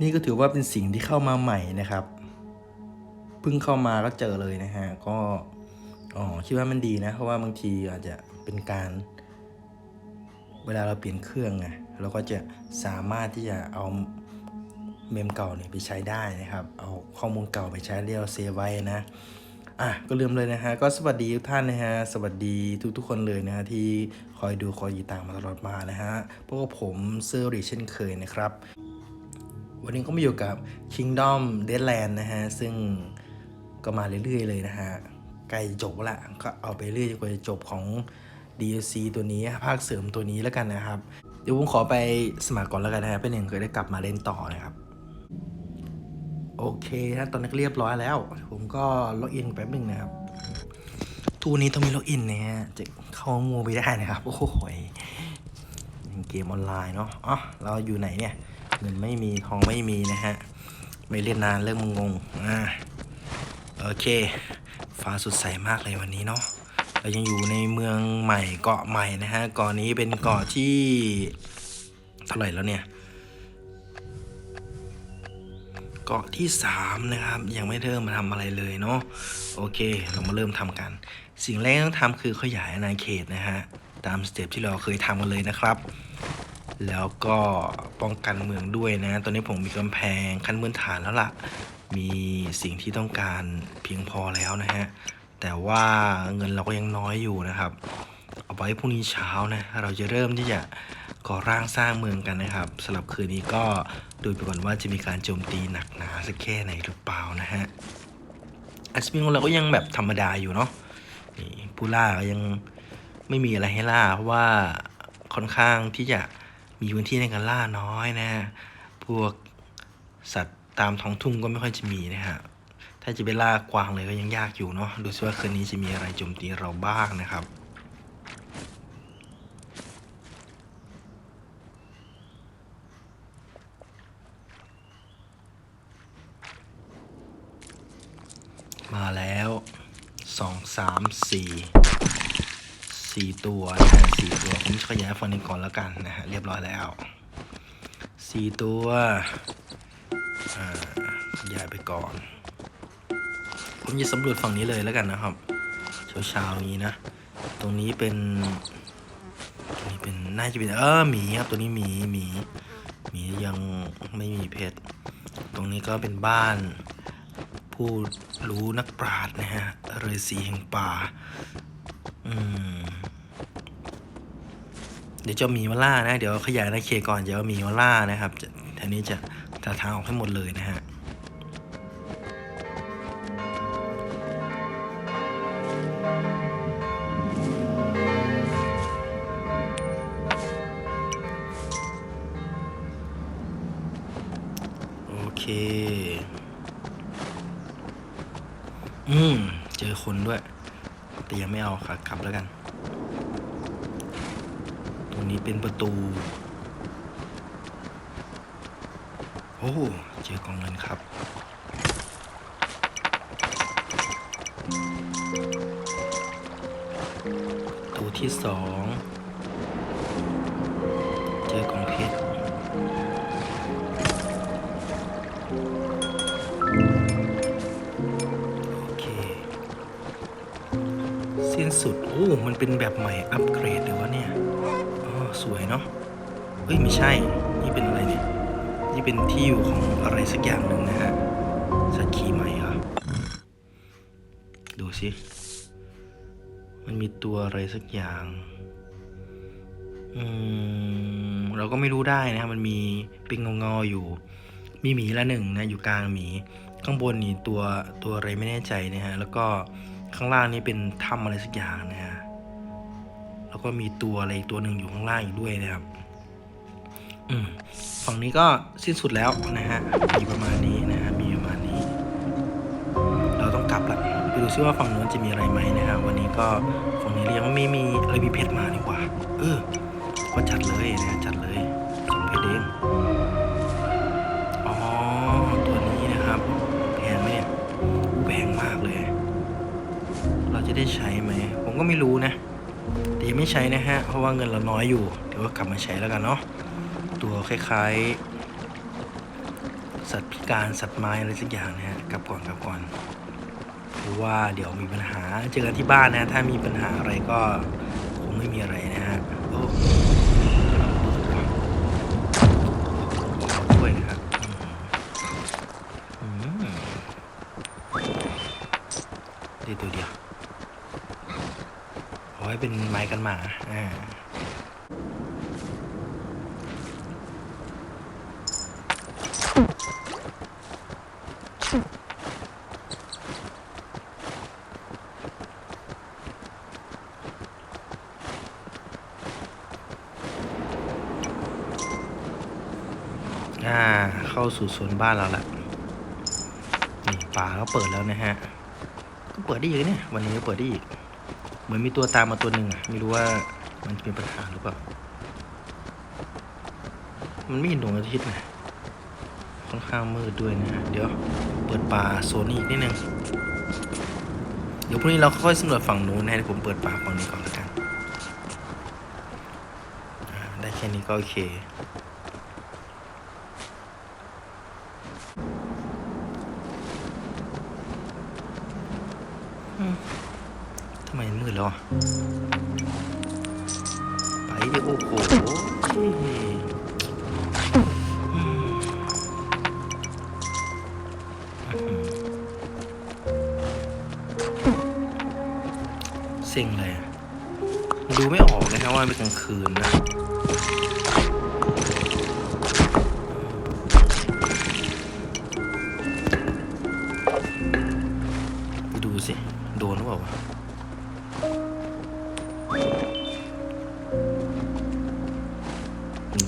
นี่ก็ถือว่าเป็นสิ่งที่เข้ามาใหม่นะครับเพิ่งเข้ามาก็เจอเลยนะฮะก็อ๋อคิดว่ามันดีนะ เพราะว่าบางทีอาจจะเป็นการ เวลาเราเปลี่ยนเครื่องไงเราก็จะสามารถที่จะเอาเมมเก่าเนี่ยไปใช้ได้นะครับ เอาข้อมูลเก่าไปใช้เรียกเซฟไว้นะอะก็ลืมเลยนะฮะก็สวัสดีทุกท่านนะฮะสวัสดีทุกๆคนเลยนะฮะที่คอยดูคอยติดตามมาตลอดมานะฮะพวกผมเซอร์ริเช่นเคยนะครับ วันนี้ก็มาอยู่กับ Kingdom Deadland นะฮะ ซึ่งก็มาเรื่อยๆเลยนะฮะ ใกล้จบละก็เอาไปเรื่อยจนกว่าจะจบของ DLC ตัวนี้ภาคเสริมตัวนี้แล้วกันนะครับ เดี๋ยวผมขอไปสมัครก่อนแล้วกันนะฮะเป็นหนึ่งเคยได้กลับมาเล่นต่อนะครับ โอเคนะตอนนี้ก็เรียบร้อยแล้ว ผมก็ล็อกอินแป๊บหนึ่งนะครับทูนี้ต้องมีล็อกอินนะฮะจะเข้ามัวไม่ได้นะครับ โอ้โหยเกมออนไลน์เนาะอ๋อเราอยู่ไหนเนี่ย เงินไม่มีทองไม่มีนะฮะ ไม่เล่นนานเริ่มงงอ่าโอเค ฟ้าสดใสมากเลยวันนี้เนาะเรายังอยู่ในเมืองใหม่เกาะใหม่นะฮะเกาะนี้เป็นเกาะที่เท่าไหร่แล้วเนี่ยเกาะที่ 3 นะครับ ยังไม่เริ่มมาทำอะไรเลยเนาะโอเค เรามาเริ่มทำกัน สิ่งแรกต้องทำคือขยายอาณาเขตนะฮะ ตามสเต็ปที่เราเคยทำกันเลยนะครับ แล้วก็ป้องกันเมืองด้วยนะ ตอนนี้ผมมีกำแพงขั้นพื้นฐานแล้วล่ะ มีสิ่งที่ต้องการเพียงพอแล้วนะฮะ แต่ว่าเงินเราก็ยังน้อยอยู่นะครับ เอาไว้พรุ่งนี้เช้านะ เราจะเริ่มที่จะก่อร่างสร้างเมืองกันนะครับสำหรับคืนนี้ก็ดูไปก่อนว่าจะมีการโจมตีหนักหนาสักแค่ไหนหรือเปล่านะฮะอัสมิงของเราก็ยังแบบธรรมดาอยู่เนาะนี่ผู้ล่าก็ยังไม่มีอะไรให้ล่า เพราะว่าค่อนข้างที่จะ มีพื้นที่ในการล่าน้อยนะ พวกสัตว์ตามท้องทุ่งก็ไม่ค่อยจะมีนะฮะ ถ้าจะไปล่ากวางเลยก็ยังยากอยู่เนาะ ดูซิว่าคืนนี้จะมีอะไรโจมตีเราบ้างนะครับมาแล้วสองสามสี่ สี่ตัวนะฮะสี่ตัวผมจะขยายฝั่งนี้ก่อนแล้วกันนะฮะเรียบร้อยแล้วสี่ตัวขยายไปก่อน ผมจะสำรวจฝั่งนี้เลยแล้วกันนะครับเช้าๆอย่างนี้นะ ตรงนี้เป็นตรงนี้เป็นน่าจะเป็นเออหมีครับตัวนี้หมีหมีหมียังไม่มีเพชรตรงนี้ก็เป็นบ้านผู้รู้นักปราชญ์นะฮะเรือสีแห่งป่า อืม ดี๋ยวจะมีมาล่านะ เดี๋ยวขยายนาเขตก่อนเดี๋ยวมีมาล่านะครับแทนนี้จะจะทางออกให้หมดเลยนะฮะโอเค อืม เจอคนด้วย แต่ยังไม่เอาขากลับแล้วกัน รงนี้เป็นประตู โอ้เจอกองเงินครับ ตัวที่สองเจอกองเพชรโอเคสิ้นสุด โอ้ มันเป็นแบบใหม่อัปเกรดเลยวะเนี่ย สวยเนาะเฮ้ยไม่ใช่ นี่เป็นอะไรเนี่ย นี่เป็นที่อยู่ของอะไรสักอย่างหนึ่งนะฮะสักขีใหม่เหรอดูสิ มันมีตัวอะไรสักอย่าง อืม เราก็ไม่รู้ได้นะ มันมีเป็นงอๆอยู่ มีหมีละหนึ่งนะ อยู่กลางหมี ข้างบนนี่ตัวตัวอะไรไม่แน่ใจนะฮะ แล้วก็ข้างล่างนี่เป็นถ้ำอะไรสักอย่างนะฮะ แล้วก็มีตัวอะไรตัวหนึ่งอยู่ข้างล่างอีกด้วยนะครับ อืมฝั่งนี้ก็สิ้นสุดแล้วนะฮะ มีประมาณนี้นะฮะ มีประมาณนี้ เราต้องกลับละไปดูซิว่าฝั่งนู้นจะมีอะไรไหมนะครับวันนี้ก็ฝั่งนี้ยังไม่มีอะไรมีเพชรมาดีกว่า เออ ก็จัดเลยนะจัดเลยสองเพชรเองอ๋อ ตัวนี้นะครับ แพงไหมเนี่ยแพงมากเลย เราจะได้ใช้ไหม ผมก็ไม่รู้นะ ไม่ใช้นะฮะ เพราะว่าเงินเราน้อยอยู่ เดี๋ยวก็กลับมาใช้แล้วกันเนาะ ตัวคล้ายๆ สัตว์พิการสัตว์ไม้อะไรสักอย่างนะฮะ กลับก่อนกลับก่อน เพราะว่าเดี๋ยวมีปัญหา เจอกันที่บ้านนะ ถ้ามีปัญหาอะไรก็คงไม่มีอะไรนะฮะ โอ้ช่วยนะครับอืมอืมเดียวตัวเดียว เป็นไม้กันหมาอ่าอ่า เข้าสู่สวนบ้านเราละนี่ป่าก็เปิดแล้วนะฮะ ก็เปิดได้อีกเนี่ย วันนี้ก็เปิดได้อีก เหมือนมีตัวตามมาตัวหนึ่งอะไม่รู้ว่ามันจะเป็นปัญหาหรือเปล่า มันไม่เห็นดวงอาทิตย์นะค่อนข้างมืดด้วยนะ เดี๋ยวเปิดป่าโซนนี้อีกนิดนึง เดี๋ยวพรุ่งนี้เราค่อยสำรวจฝั่งนู้นนะผมเปิดป่าฝั่งนี้ก่อนแล้วกัน ได้แค่นี้ก็โอเคอืม ทำไมมันมืดแล้วอะ ไปดิโอ้โหอืมเซ็งเลยดูไม่ออกเลยครับว่าเป็นกลางคืนนะ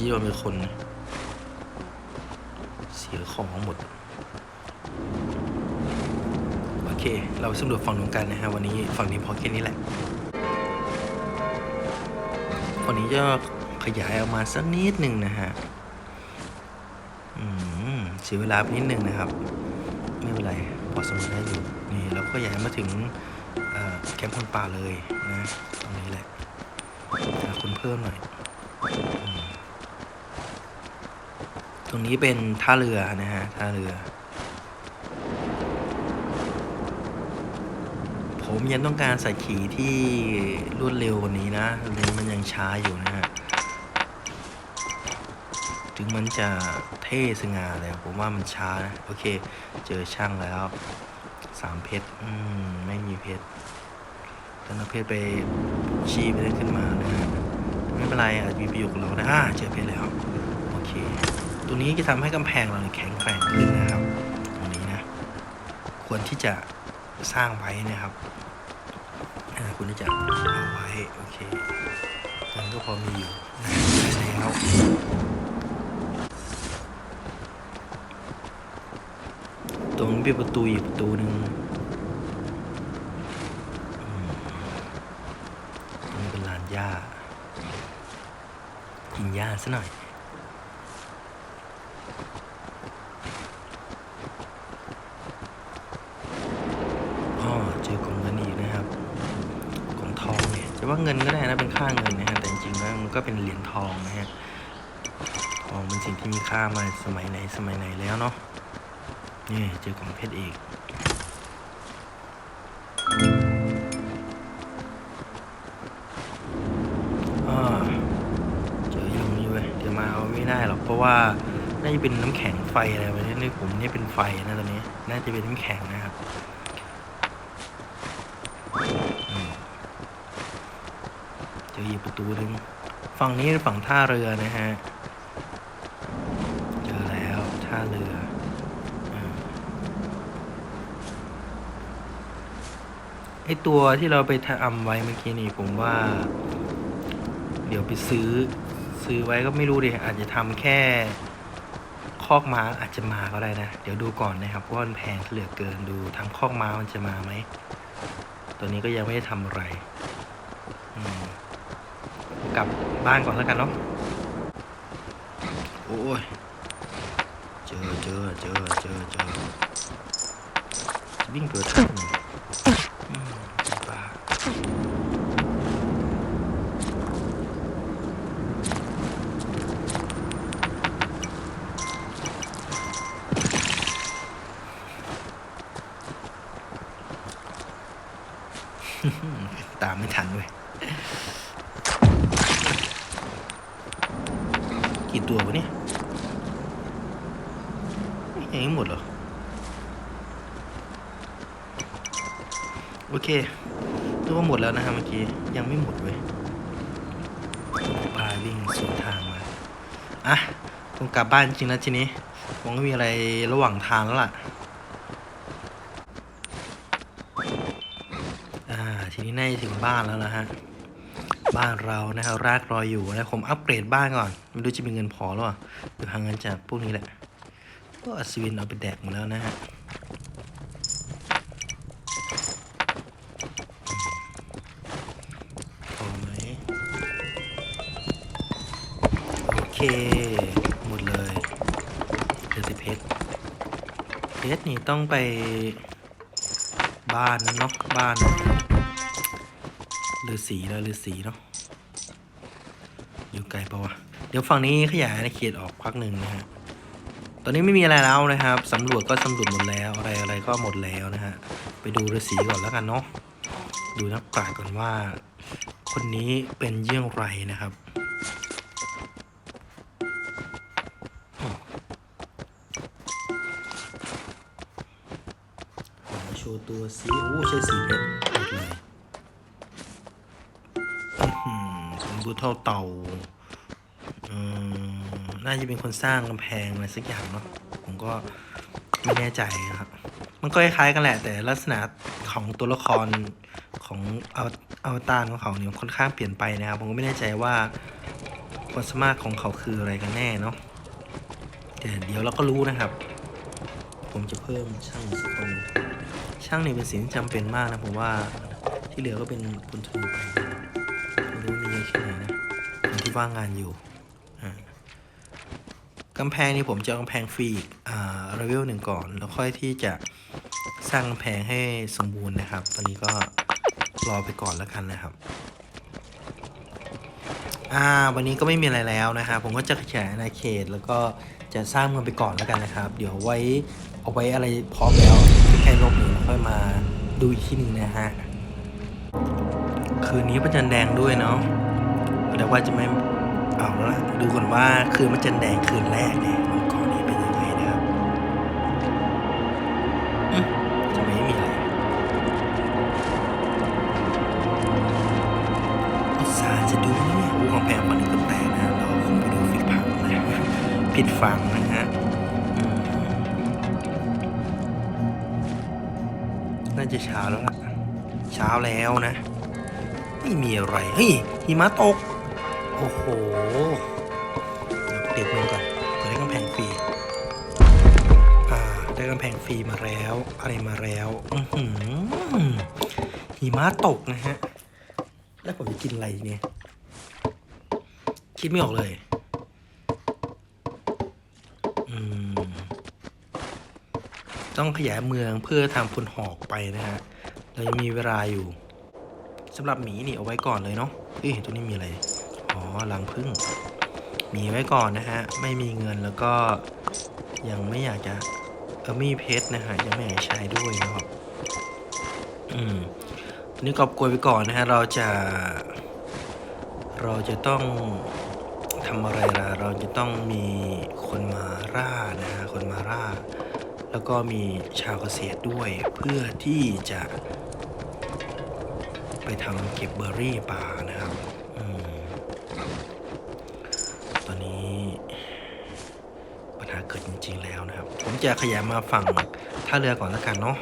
ผมยี่ว่าเป็นคน เสียของหมด โอเค เราไปสำรวจฝั่งนู้นกันนะฮะ วันนี้ฝั่งนี้พอแค่นี้แหละฝั่งนี้จะขยายออกมาสักนิดหนึ่งนะฮะเสียเวลาไปนิดหนึ่งนะครับ ไม่เป็นไรพอสมุดได้อยู่นี่เราก็ย้ายมาถึงแคมป์คนป่าเลยนะ ตรงนี้แหละหาคนเพิ่มหน่อยอมต รงนี้เป็นท่าเรือนะฮะท่าเรือ ผมยังต้องการใส่ขี่ที่รวดเร็วกว่านี้นะอันนี้มันยังช้าอยู่นะฮะถึงมันจะเท่สง่าเลยผมว่ามันช้านะโอเค เจอช่างแล้วสามเพชรอืมไม่มีเพชรถ้าเอาเพชรไปชี้ไปได้ขึ้นมานะฮะไม่เป็นไรอาจมีประโยชน์กับเรานะอ่าเจอเพชรแล้ว ตัวนี้จะทำให้กำแพงเราแข็งแกร่งขึ้นนะครับตรงนี้นะ ควรที่จะสร้างไว้นะครับควรที่จะเอาไว้โอเคมันก็พอมีอยู่นะได้แล้วตรงนี้เป็นประตูอีกประตูหนึ่งตรงนี้เป็นลานหญ้ากินหญ้าซะหน่อย อ๋อเจอกล่องเงินอีกนะครับ กล่องทอง เงินก็ได้นะเป็นค่าเงินนะฮะแต่จริงๆแล้วมันก็เป็นเหรียญทองนะฮะทองเป็นสิ่งที่มีค่ามาสมัยไหนสมัยไหนแล้วเนาะนี่เจอกล่องเพชรอีกเออยู่เว้ยเดี๋ยวมาเอาไม่ได้หรอกเพราะว่าน่าจะเป็นน้ำแข็งไฟอะไรแบบนี้นี่ผมนี่เป็นไฟนะตอนนี้ น่าจะเป็นน้ำแข็งนะครับ ออีกประตูหนึงฝั่งนี้ฝั่งท่าเรือนะฮะ เจอแล้วท่าเรือไอตัวที่เราไปทำไว้เมื่อกี้นี่ผมว่า เดี๋ยวไปซื้อซื้อไว้ก็ไม่รู้ดิอาจจะทำแค่คอกม้าอาจจะมาก็ได้นะ เดี๋ยวดูก่อนนะครับว่ามันแพงเหลือเกินดูทำคอกม้ามันจะมาไหมตัวนี้ก็ยังไม่ได้ทำอะไร อืม กลับบ้านก่อนแล้วกันเนาะโอ้ยเจอเจอเจอเจอเจอวิ่งเกิดขึ้นตามไม่ทันเว้ย ตัววะเนี่ยยังหมดเหรอ โอเคนึกว่าหมดแล้วนะครับเมื่อกี้ ยังไม่หมดเว้ยปลาวิ่งสวนทางมา อะต้องกลับบ้านจริงแล้วทีนี้คงไม่มีอะไรระหว่างทางแล้วล่ะ อ่า ทีนี้น่าจะถึงบ้านแล้วนะฮะ บ้านเรานะครับรากรอยอยู่นะผมอัปเกรดบ้านก่อน ไม่รู้จะมีเงินพอหรือเปล่าเดี๋ยวหาเงินจากพวกนี้แหละก็อัศวินเอาไปแดกหมดแล้วนะฮะพอไหมโอเค หมดเลยเหลือแต่เพชรเพชรนี่ต้องไปบ้านนั้นเนาะบ้าน ฤาษีแล้วฤาษีเนาะอยู่ไกลปะวะ เดี๋ยวฝั่งนี้ขยายอาณาเขตออกพักหนึ่งนะฮะ ตอนนี้ไม่มีอะไรแล้วนะครับสำรวจก็สำรวจหมดแล้วอะไรอะไรก็หมดแล้วนะฮะ ไปดูฤาษีก่อนแล้วกันเนาะ ดูนักปราชญ์ก่อนว่า คนนี้เป็นเยี่ยงไรนะครับโชว์ตัวสีโอ้ใช้สีเพชรหมดเลย อผมดูเท่าเต่าอืมน่าจะเป็นคนสร้างกำแพงอะไรสักอย่างเนาะผมก็ไม่แน่ใจนะครับ มันก็คล้ายๆกันแหละ แต่ลักษณะของตัวละครของเอาเอาตารของเขาเนี่ยค่อนข้างเปลี่ยนไปนะครับ ผมก็ไม่แน่ใจว่าความสามารถของเขาคืออะไรกันแน่เนาะแต่เดี๋ยวเราก็รู้นะครับ ผมจะเพิ่มช่างสักคนช่างนี่เป็นสิ่งที่จำเป็นมากนะผมว่าที่เหลือก็เป็นพลธนูไป ไม่รู้มีเยนะคนที่ว่างงานอยู่อ่ากำแพงนี่ผมจะเอากำแพงฟรีอีกอ่าเลเวลหนึ่งก่อน แล้วค่อยที่จะสร้างกำแพงให้สมบูรณ์นะครับ ตอนนี้ก็รอไปก่อนแล้วกันนะครับอ่าวันนี้ก็ไม่มีอะไรแล้วนะครับผมก็จะขยายอาณาเขตแล้วก็จะสร้างมันไปก่อนแล้วกันนะครับ เดี๋ยวไว้เอาไว้อะไรพร้อมแล้วใกล้ๆลบหนึ่งค่อยมาดูอีกที่หนึงนะฮะคืนนี้พระจันแดงด้วยเนาะ แต่ว่าจะไม่เอาแล้วล่ะดูก่อนว่าคืนพระจันทร์แดงคืนแรกเนี่ยมังกรนี้เป็นยังไงนะครับอืมจะไม่มีอะไรอุตส่าห์จะดูเนี่ยอู้กำแพงฝั่งนี้ก็แตกนะเราคงไปดูฟิกผังนะผิดฝังนะฮะน่าจะเช้าแล้วล่ะ เช้าแล้วนะ ไม่มีอะไร เฮ้ยหิมะตก โอ้โหเดี๋ยวเด็กลงก่อนเปิดได้กำแพงฟรีอ่าได้กำแพงฟรีมาแล้ว อะไรมาแล้วอือหือหิมะตกนะฮะ แล้วผมจะกินอะไรเนี่ย คิดไม่ออกเลยอืมต้องขยายเมืองเพื่อทำพลหอกไปนะฮะ เรายังมีเวลาอยู่สำหรับหมีนี่เอาไว้ก่อนเลยเนาะเฮ้ยตัวนี้มีอะไร อ๋อรังพึ่ง มีไว้ก่อนนะฮะ ไม่มีเงินแล้วก็ยังไม่อยากจะเออมีเพชรนะฮะ ยังไม่อยากใช้ด้วยนะครับอืมทีนี้กอบกลวยไปก่อนนะฮะ เราจะ เราจะต้องทำอะไรล่ะ เราจะต้องมีคนมาล่านะฮะ คนมาล่า แล้วก็มีชาวเกษตรด้วยเพื่อที่จะ ไปทำเก็บเบอร์รี่ป่า อนนี้ปัญหาเกิดจริง ๆ แล้วนะครับ ผมจะขยายมาฝั่งท่าเรือก่อนแล้วกันเนาะ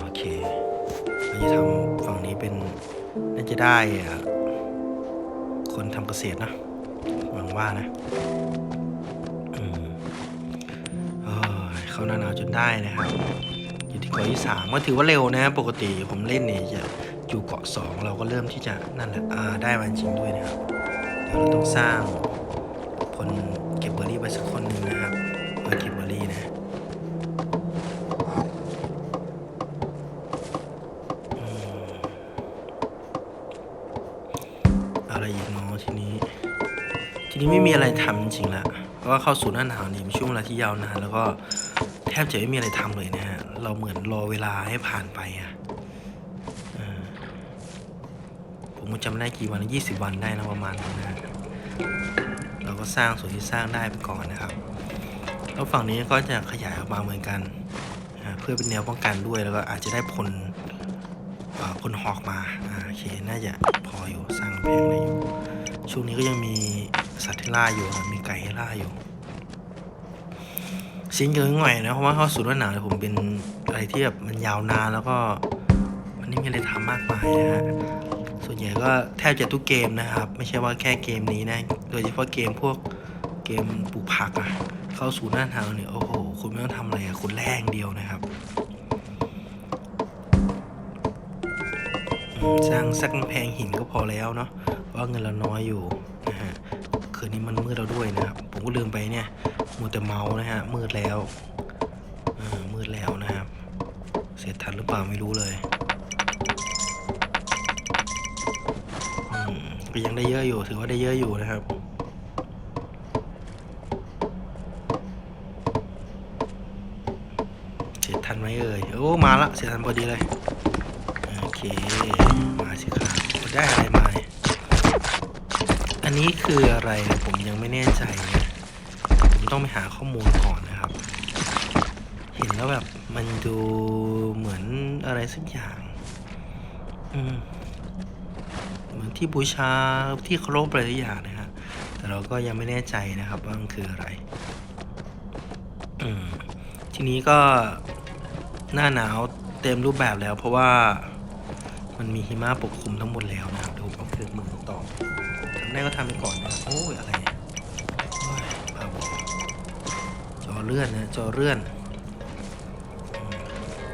โอเคเราจะทำฝั่งนี้เป็นน่าจะได้อะคนทำเกษตรนะหวังว่านะเข้าหน้าหนาวจนได้นะครับอยู่ที่เกาะที่สามก็ถือว่าเร็วนะ ปกติผมเล่นเนี่ยจะอยู่เกาะสองเราก็เริ่มที่จะนั่นแหละได้มาจริงด้วยนะครับเดี๋ยวเราต้องสร้าง นี้ไม่มีอะไรทำจริงๆละเพราะว่าเข้าสู่หน้าหนาวนี่เป็นช่วงเวลาที่ยาวนานแล้วก็แทบจะไม่มีอะไรทำเลยนะฮะ เราเหมือนรอเวลาให้ผ่านไปอะผมจำได้กี่วันยี่สิบวันได้นะประมาณนั้นนะเราก็สร้างส่วนที่สร้างได้ไปก่อนนะครับ แล้วฝั่งนี้ก็จะขยายออกมาเหมือนกันนะเพื่อเป็นแนวป้องกันด้วยแล้วก็อาจจะได้พลเอ่อพลหอกมาโอเคน่าจะพออยู่สร้างแพงได้อยู่ช่วงนี้ก็ยังมี สัตว์ที่ล่าอยู่มีไก่ให้ล่าอยู่ชิ้นเกินหน่อยนะเพราะว่าเข้าสู่ฤดูหนาวเนี่ยผมเป็นอะไรที่แบบมันยาวนานแล้วก็มันไม่มีอะไรทำมากมายนะฮะส่วนใหญ่ก็แทบจะทุกเกมนะครับ ไม่ใช่ว่าแค่เกมนี้นะ โดยเฉพาะเกมพวกเกมปลูกผักอะเข้าสู่หน้าหนาวเนี่ยโอ้โหคุณไม่ต้องทำอะไรอะคุณแรงเดียวนะครับสร้างสักกำแพงหินก็พอแล้วเนาะว่าเงินเราน้อยอยู่ คืนนี้มันมืดแล้วด้วยนะครับ ผมก็ลืมไปเนี่ยมัวแต่เมานะฮะมืดแล้วอมืดแล้วนะครับ เสร็จทันหรือเปล่าไม่รู้เลยก็ยังได้เยอะอยู่ถือว่าได้เยอะอยู่นะครับเสร็จทันไหมเอ่ยโอ้มาละเสร็จทันพอดีเลยโอเคมาสิครับได้อะไรมา นี่ยอันนี้คืออะไรนี่ยผมยังไม่แน่ใจนะผมต้องไปหาข้อมูลก่อนนะครับ เห็นแล้วแบบมันดูเหมือนอะไรสักอย่าง อืมเหมือนที่บูชาที่เคารพอะไรสักอย่างนะฮะแต่เราก็ยังไม่แน่ใจนะครับว่ามันคืออะไร อืมทีนี้ก็หน้าหนาวเต็มรูปแบบแล้ว เพราะว่ามันมีหิมะปกคลุมทั้งหมดแล้วนะครับ ได้ก็ทำไปก่อนนะโอ้ยอะไรเนี่ยโอ้ยพาบอจอเลื่อนนะจอเลื่อน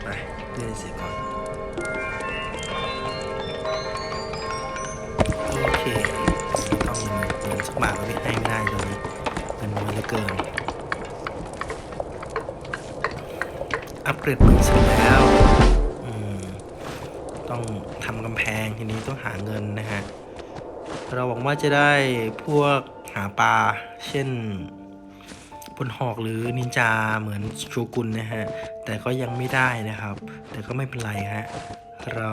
ไปเลื่อนเสร็จก่อนโอเคต้องเงินสักบาทก็ไม่ให้ไม่ได้ตอนนี้เงินน้อยเลอเกินอัปเกรดเมือเสร็จแล้วต้องทำกำแพงทีนี้ต้องหาเงินนะฮะ เราหวังว่าจะได้พวกหาปลา เช่นพลหอกหรือนินจาเหมือนโชกุนนะฮะ แต่ก็ยังไม่ได้นะครับ แต่ก็ไม่เป็นไรฮะ เรา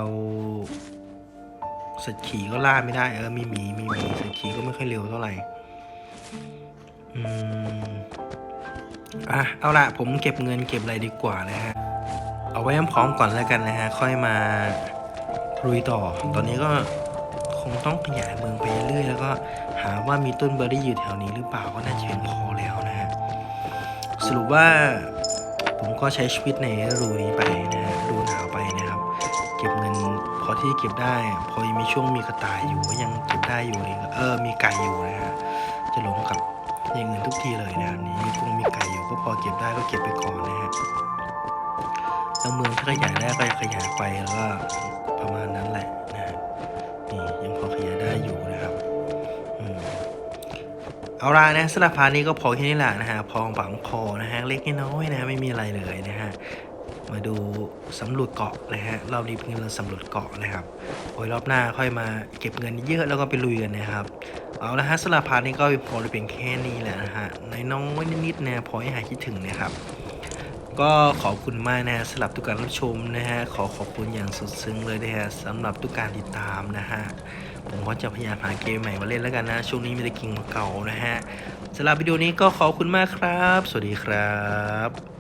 สัตว์ขี่ก็ล่าไม่ได้เออมีหมีมีหมีสัตว์ขี่ก็ไม่ค่อยเร็วเท่าไหร่อืมอะเอาละผมเก็บเงินเก็บอะไรดีกว่านะฮะ เอาไว้พร้อมก่อนแล้วกันนะฮะ ค่อยมาลุยต่อ ตอนนี้ก็ งต้องขยายเมืองไปเรื่อยๆแล้วก็หาว่ามีต้นเบอร์รี่อยู่แถวนี้หรือเปล่าก็น่าจะเพียงพอแล้วนะฮะสรุปว่าผมก็ใช้ชีวิตในฤดูนี้ไปนะฮะดูหนาวไปนะครับ เก็บเงินพอที่เก็บได้ พอยังมีช่วงมีกระต่ายอยู่ก็ยังเก็บได้อยู่เลยเออมีไก่อยู่นะฮะจะหลงกับอย่างอื่นทุกทีเลยนะนี่กุ้งมีไก่อยู่ก็พอเก็บได้ก็เก็บไปก่อนนะฮะแล้วเมืองถ้าขยายได้ก็ขยายไปแล้วก็ประมาณนั้นแหละ เอาละนะสำหรับพาร์ทนี้ก็พอแค่นี้แหละนะฮะพอปังพอนะฮะเล็กน้อยนะฮะไม่มีอะไรเลยนะฮะมาดูสำรวจเกาะนะฮะรอบนี้เพิ่งเราสำรวจเกาะนะครับโอ้ยรอบหน้าค่อยมาเก็บเงินเยอะแล้วก็ไปลุยกันนะครับเอาละฮะสำหรับพาร์ทนี้ก็พอเพียงแค่นี้แหละนะฮะในน้อยนิดๆนะพอให้หายคิดถึงนะครับก็ขอบคุณมากนะฮะสำหรับทุกการรับชมนะฮะขอขอบคุณอย่างสุดซึ้งเลยนะฮะสำหรับทุกการติดตามนะฮะ ผมก็จะพยายามหาเกมใหม่มาเล่นแล้วกันนะ ช่วงนี้มีแต่กิงเก่านะฮะสำหรับวิดีโอนี้ก็ขอบคุณมากครับ สวัสดีครับ